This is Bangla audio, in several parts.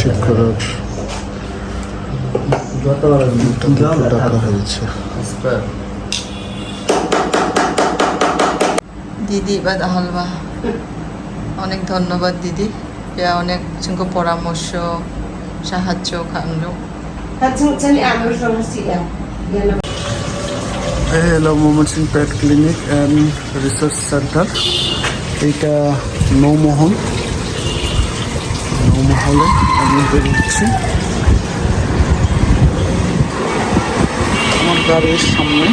ঠিক করার দিদি বা হালবা অনেক ধন্যবাদ দিদি। অনেক কিছু পরামর্শ, সাহায্য খানলো hello Mymensingh pet clinic and research centre এইটা নৌমোহন নৌমহলে আমি বেরোচ্ছি আমার গাড়ির সামনে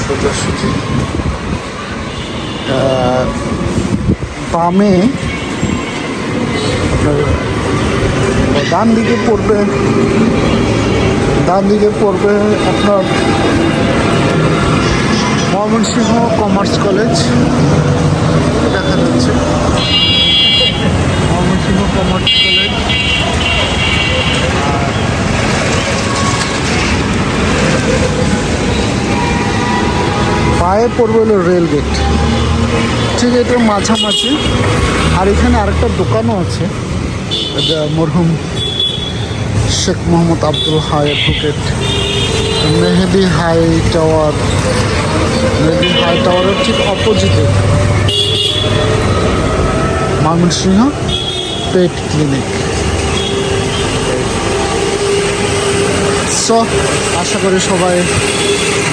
সোজাসুজি বামে ডান দিকে পড়বে, ডান দিকে পড়বে আপনার ময়মনসিংহ কমার্স কলেজ দেখা যাচ্ছে ময়মনসিংহ কমার্স কলেজ আর পায়ে পড়বে হলো রেল গেট ঠিক এটা মাঝামাঝি। আর এখানে আরেকটা দোকানও আছে। মরহুম শেখ মোহাম্মদ আব্দুল হাই অ্যাডভোকেট। মেহেদি হাই টাওয়ার। মেহেদি হাই টাওয়ারের ঠিক অপোজিটে। ময়মনসিংহ পেট ক্লিনিক। আশা করি সবাই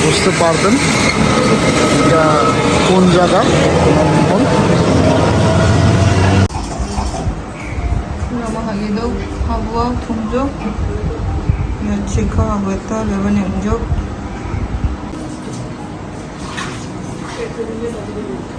বুঝতে পারবেন এটা কোন জায়গা Mahalido, Havva, Tunjo, Yachika, Haveta, Levan, Emjo. Thank you.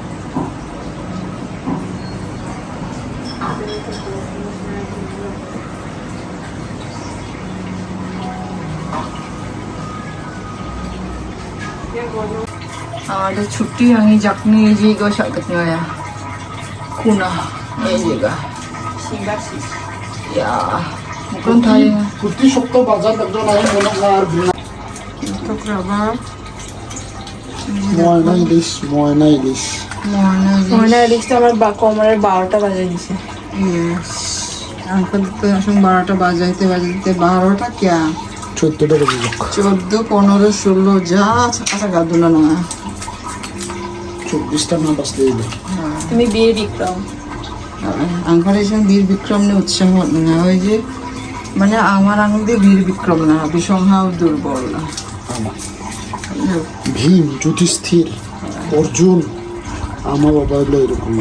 आज छुट्टी हंगी जखनी ये जी को शरबत नहीं आया खूना ये जगह या मुकन था ये कुत्ती शक्त बाजार ময়না ইলিশ ময়না ইলিশ। তো কোমরের বারোটা দিছে তো এখন বারোটা বাজাইতে বাজাইতে বারোটা কে চোদ্দটা চোদ্দ পনেরো ষোলো যা কাঁচা গাদুলা নয়। Gürcistan Ambassador'uydu. Ve bir Bikram. আঙ্কালের সঙ্গে বীর বিক্রম নিয়ে উৎসাহ না ওই যে মানে আমার আঙুল দিয়ে বীর বিক্রম না বিষমহাও দুর্বল না। ভীম যুধিষ্ঠির অর্জুন আমার বাইবেল এরকম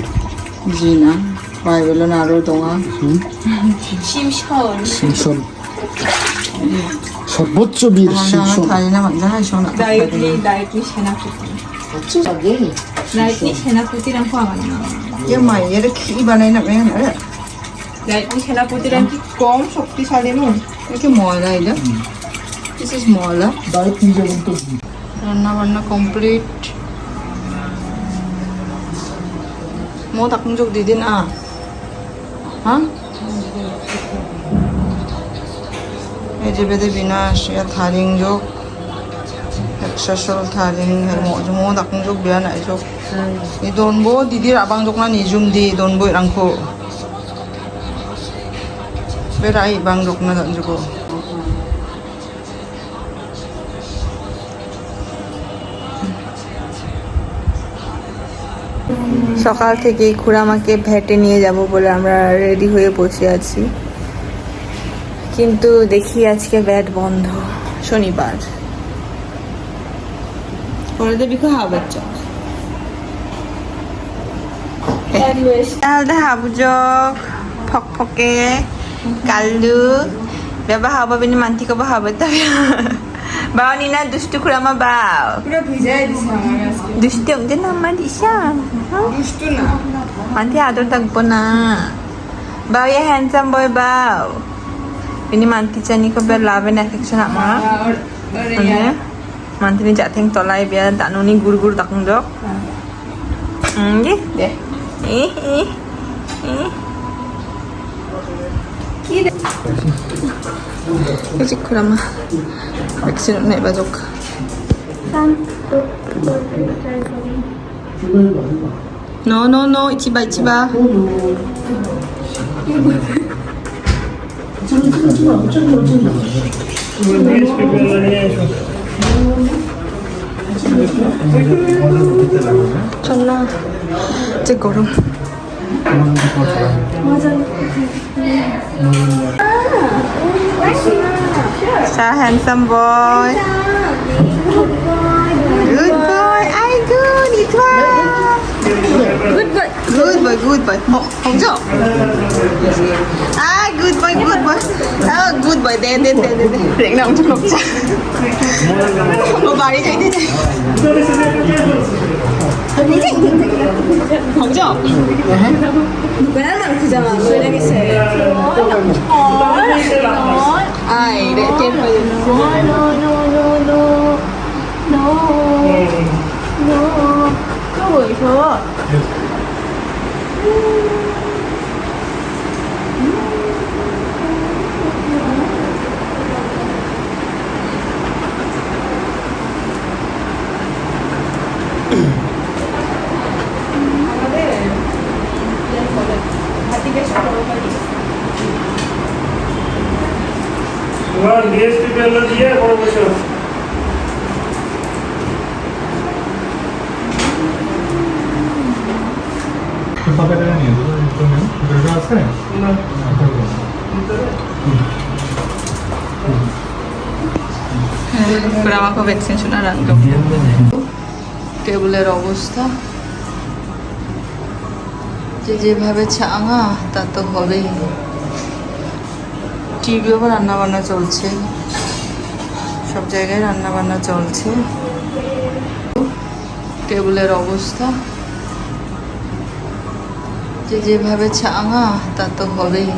জি না বাইবেল না আরও তোমা সিমসন সর্বোচ্চ বীর সিমসন তাই না শোনা। ডাইরেক্টলি ডাইরেক্টলি সেনাপতি। আচ্ছা 라이트 세나포티랑 포함하냐? 얘만 얘를 입안에 넣으면 그래. 라이트 세나포티랑 기껌 শক্তিশালী는 이렇게 ময়লা এটা দিস ইজ ময়লা ডাইট নিজে বলতে রান্না বান্না কমপ্লিট মো তাকুন যোগ দিদি না হ্যাঁ এই যে বিনাশ ইয়া থারিং যোগ একশো ষোল থারিং মো তাকুন যোগ নাই যোগ এই দনব দিদির আবাং দোকনা নিজুম দি দনব এরাংখো বেড়াই বাং দোকনা জানো সকাল থেকে খুড়ামাকে ভেটে নিয়ে যাব বলে আমরা রেডি হয়ে বসে আছি। কিন্তু দেখি আজকে ভ্যাট বন্ধ শনিবার। পরে দেবি খুব হাওয়া বাচ্চা 딸다 하부족 퍽퍽해 갈루 Baba haba beni mantika ba haba tapi, Bao Nina dustu kurama bao. Pura bhijai disa amar aske. Dustu amde na amar disha. Dustu na. Manti ada takbo na. Bao ya handsome boy bao. Bini manti chani ko biar love and affection ama. Ane. Ya. Manti ni jating tolai biar tak nuni gur gur takung dok. Angge hmm, deh. 이 래. 여기 그라 마. 백신은 내 마조 카. 산. 노노노 이치바 이치 바. 이치바 이치 바. চল না যে গরম Sa handsome boy. Good boy. Ay, good. Itu Good boy. Good boy, good boy. Hong Jo. Ah, good boy, good boy. Ah, good boy. Đen, đen, đen, đen. Điện nào cũng lục cha. Một bà đi chơi đi. Hong Jo. 누구나 남기잖아. 노래하게 세. 아이, 내 게임 빨리. No, no, no, no, no, no, no. Ay, de tiempo. তোমার ডিএসপি পেল দিয়ে বড় বসো করে আমাকে ভ্যাকসিনেশন আর আনলো টেবিলের অবস্থা। যে যেভাবে ছাঙা তা তো হবেই। টিভিও রান্না বান্না চলছে। সব জায়গায় রান্না বান্না চলছে। টেবিলের অবস্থা। যে যেভাবে ছাঙা তা তো হবেই।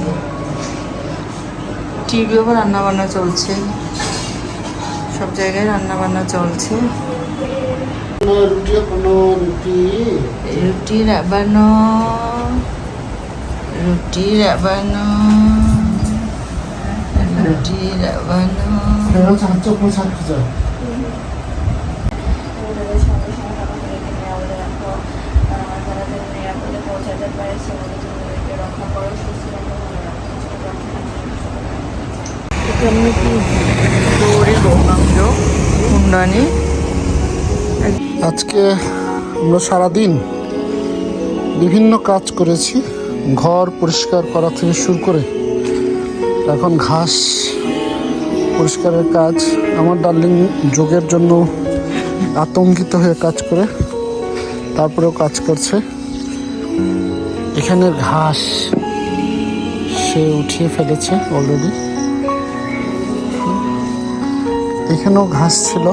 টিভিও রান্না বান্না চলছে। সব জায়গায় রান্না বান্না চলছে রুটি কোনো রুটি? রুটি রাবানো রুটি রাবানো রুটি রাবানো। আমাদের বাড়ির রক্ষা সুস্থ আজকে আমরা সারাদিন বিভিন্ন কাজ করেছি, ঘর পরিষ্কার করা থেকে শুরু করে এখন ঘাস পরিষ্কারের কাজ, আমার ডার্লিং যোগের জন্য আতঙ্কিত হয়ে কাজ করে, তারপরেও কাজ করছে। এখানে ঘাস সে উঠিয়ে ফেলেছে অলরেডি এখানেও ঘাস ছিল।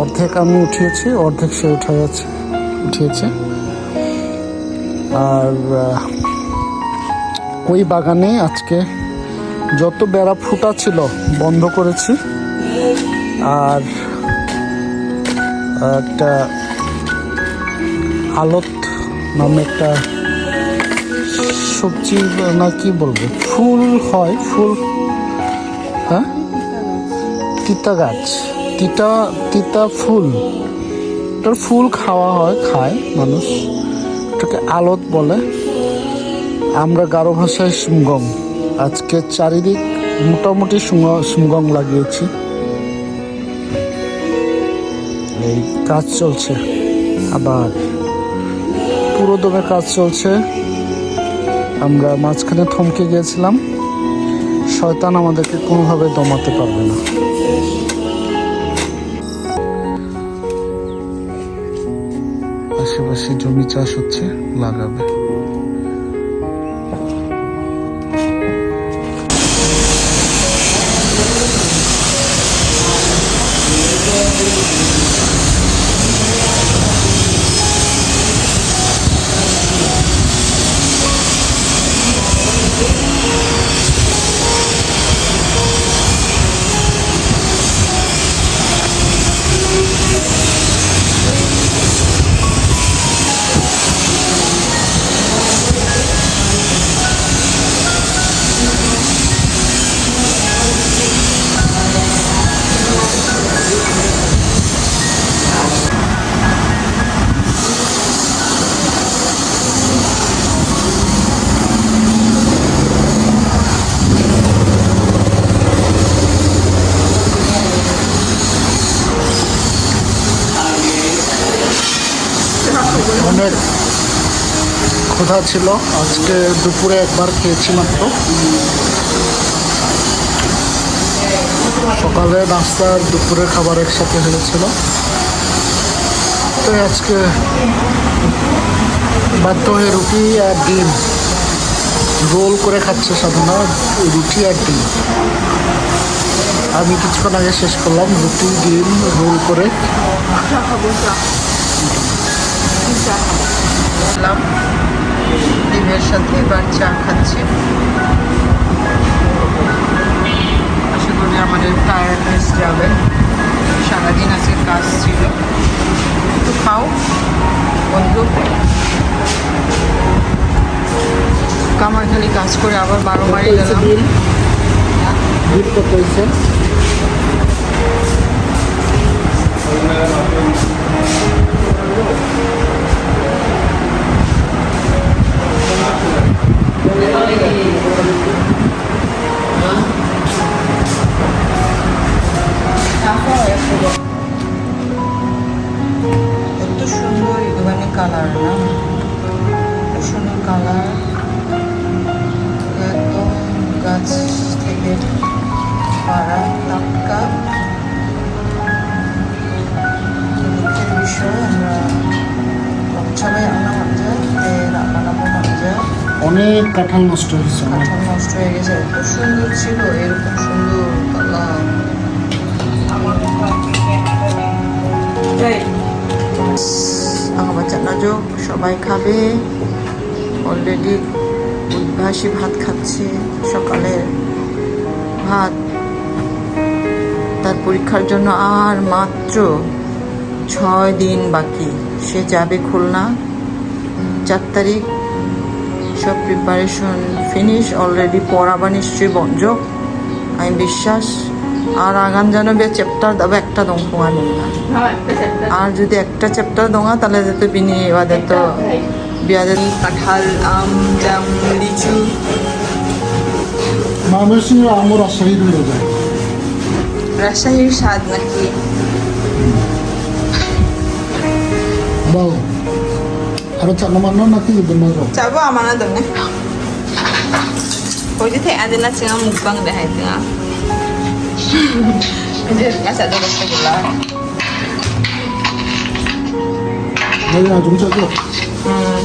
অর্ধেক আমি উঠিয়েছি, অর্ধেক সে উঠে গেছে, উঠিয়েছে। আর ওই বাগানে আজকে যত বেড়া ফুটা ছিল বন্ধ করেছি। আর একটা আলত নামে একটা সবজি না কি বলব? ফুল হয়, ফুল হ্যাঁ? তিতা গাছ, তিতা তিতা ফুল। ওটার ফুল খাওয়া হয়, খায় মানুষ। ওটাকে আলত বলে। আমরা গারো ভাষায় সুমগং আজকে চারিদিক মোটামুটি সুম- সুমগং লাগিয়েছি। এই কাজ চলছে। আবার পুরো দমে কাজ চলছে। আমরা মাঝখানে থমকে গিয়েছিলাম। শয়তান আমাদেরকে কোনোভাবে দমাতে পারবে না। আশেপাশে জমি চাষ হচ্ছে, লাগাবে। ক্ষুধা ছিল। আজকে দুপুরে একবার খেয়েছি মাত্র সকালে নাস্তার দুপুরের খাবার একসাথে হয়েছিল। তো আজকে বাধ্য হয়ে রুটি আর ডিম। রোল করে খাচ্ছে সাধনা, রুটি আর ডিম। আমি কিছুক্ষণ আগে শেষ করলাম, রুটি, ডিম, রোল করে। ডিমের সাথে এবার চা খাচ্ছি। আশা করি আমাদের টায়ারনেস যাবে। সারাদিন আজকে কাজ ছিল। একটু খাও বন্ধু। কামার খালি কাজ করে আবার বারো বাড়ি গেলাম। কত হয়েছে? অনেক কাঁঠাল নষ্ট হয়েছে। কাঁঠাল নষ্ট হয়ে গেছে, এত সুন্দর ছিল, এরকম সুন্দর সবাই খাবে। অলরেডি উদ্ভাসী ভাত খাচ্ছে সকালের ভাত। তার পরীক্ষার জন্য আর মাত্র ছয় দিন বাকি। সে যাবে খুলনা। চার তারিখ সব প্রিপারেশন ফিনিশ অলরেডি পড়াবা নিশ্চয়ই বঞ্জ আমি বিশ্বাস আর আগান জানবে চ্যাপ্টার দাবে একটা দঙ্ক আমি না। আর যদি একটা চ্যাপ্টার দোঙা তাহলে যেতে বিনি এবারে তো বিয়াদের কাঁঠাল আম জাম লিচু। ময়মনসিংহ হয়ে যায়। রাজশাহীর স্বাদ নাকি? বাও আরও চানা মান্ন নাকি বেমার চাবো আমার না দনে ওই যে থেকে আদিনা চিঙা মুখবাং দেখাই চিঙা এই যে কাঁচা তো করতে গেলাম আজম চাকর হুম